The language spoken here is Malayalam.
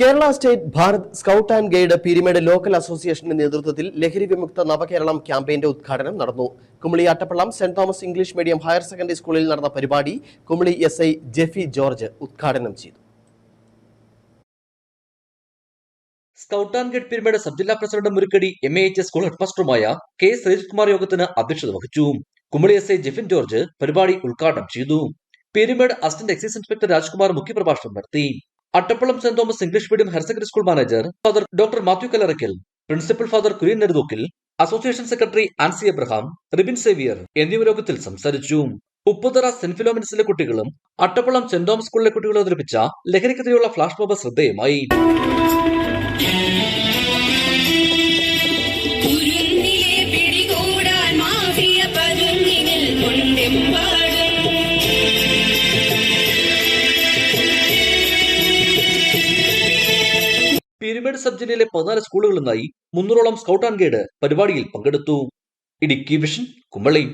Kerala state Bharat scout and guide Peermade local അസോസിയേഷന്റെ നേതൃത്വത്തിൽ ലഹരി വിമുക്ത നവകേരളം ക്യാമ്പയിന്റെ ഉദ്ഘാടനം നടന്നു. Kumily Attappallam Saint Thomas English medium higher secondary സ്കൂളിൽ നടന്ന പരിപാടി Kumily S I Jeffy George ഉദ്ഘാടനം ചെയ്തു. Scout and guide Peermade sub ജില്ലാ president Murukkady M H school ഹെഡ്മാസ്റ്ററുമായ K Sreejithkumar Rajithkumar യോഗത്തിന് അധ്യക്ഷത വഹിച്ചു. Kumily S I Jeffin George പരിപാടി ഉദ്ഘാടനം ചെയ്തു. Peermade assistant excise inspector Rajkumar മുഖ്യപ്രഭാഷണം നടത്തി. Attappallam Saint Thomas English medium higher secondary school manager father doctor Mathew Kalarakkal principal father Kurian Neduthookkil association secretary Ancy Abraham Ribin Xavier എന്നിവർ യോഗത്തിൽ സംസാരിച്ചു. ഉപ്പുതറ സെന്റ് ഫിലോമിനസിലെ കുട്ടികളും അട്ടപ്പള്ളം സെന്റ് തോമസ് സ്കൂളിലെ കുട്ടികളും അവതരിപ്പിച്ച ലഹരിക്കെതിരെയുള്ള ഫ്ലാഷ് മോബ് ശ്രദ്ധേയമായി. പിരിമേഡ് സബ് ജില്ലയിലെ പതിനാല് സ്കൂളുകളിൽ മുന്നൂറോളം സ്കൗട്ട് ആൻഡ് ഗൈഡ് പരിപാടിയിൽ പങ്കെടുത്തു. ഇടുക്കി വിഷൻ കുമളി